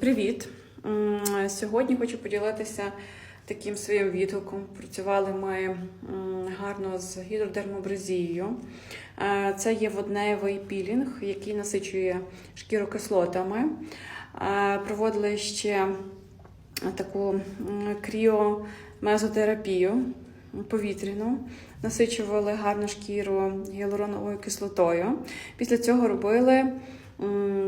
Привіт! Сьогодні хочу поділитися таким своїм відгуком. Працювали ми гарно з гідродермобразією. Е, Це є водневий пілінг, який насичує шкіру кислотами. Е, Проводили ще таку кріомезотерапію повітряну, насичували гарно шкіру гіалуроновою кислотою. Після цього робили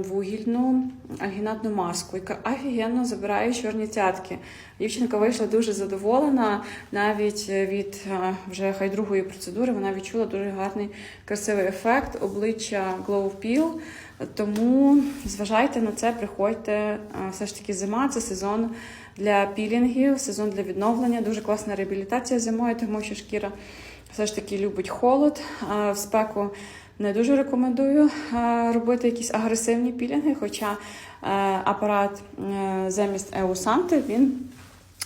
вугільну альгінатну маску, яка офігенно забирає чорні цятки. Дівчинка вийшла дуже задоволена, навіть від е, вже хай другої процедури вона відчула дуже гарний красивий ефект обличчя Glow Peel. Тому зважайте на це, приходьте. Е, Все ж таки зима це сезон для пілінгів, сезон для відновлення. Дуже класна реабілітація зимою, тому що шкіра все ж таки любить холод. В спеку не дуже рекомендую е, робити якісь агресивні пілінги, хоча е, апарат е, замість Еусанти він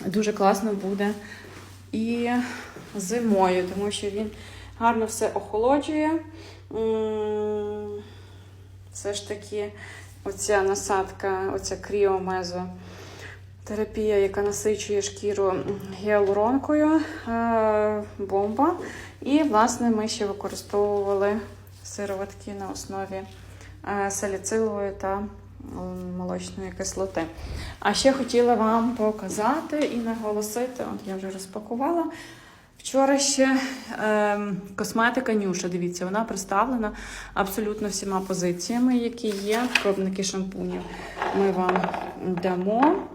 дуже класно буде і зимою, тому що він гарно все охолоджує. Все ж таки, оця насадка, оця кріомезо. Терапія, яка насичує шкіру гіалуронкою, бомба. І, власне, ми ще використовували сироватки на основі е, саліцилової та молочної кислоти. А ще хотіла вам показати і наголосити, от я вже розпакувала. Вчора ще е, косметика Нюша, дивіться, вона представлена абсолютно всіма позиціями, які є. Пробники шампунів ми вам дамо.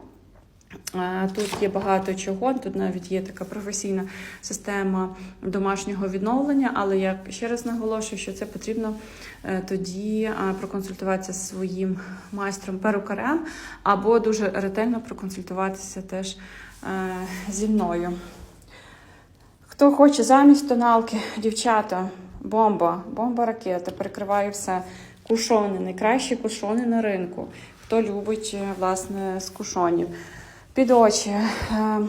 Тут є багато чого, тут навіть є така професійна система домашнього відновлення, але я ще раз наголошую, що це потрібно е, тоді проконсультуватися зі своїм майстром перукарем або дуже ретельно проконсультуватися теж е, зі мною. Хто хоче замість тоналки, дівчата, бомба, бомба ракета, перекриває все. Кушони, найкращі кушони на ринку. Хто любить е, власне з кушонів. Під очі. е,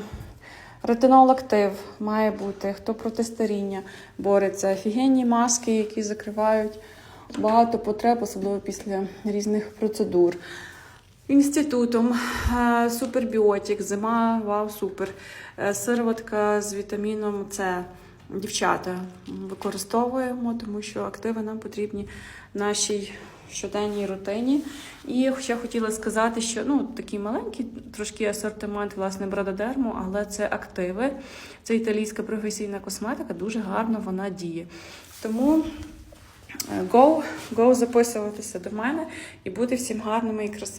Ретинол актив має бути. Хто проти старіння бореться. Офігенні маски, які закривають багато потреб, особливо після різних процедур. Інститутом е, супербіотик, зима, вау, супер. Е, Сироватка з вітаміном С. Дівчата використовуємо, тому що активи нам потрібні щоденній рутині. І ще хотіла сказати, що ну такий маленький трошки асортимент власне брадодерму, але це активи. Це італійська професійна косметика, дуже гарно вона діє. Тому е, go, go записуватися до мене і бути всім гарними і красивими.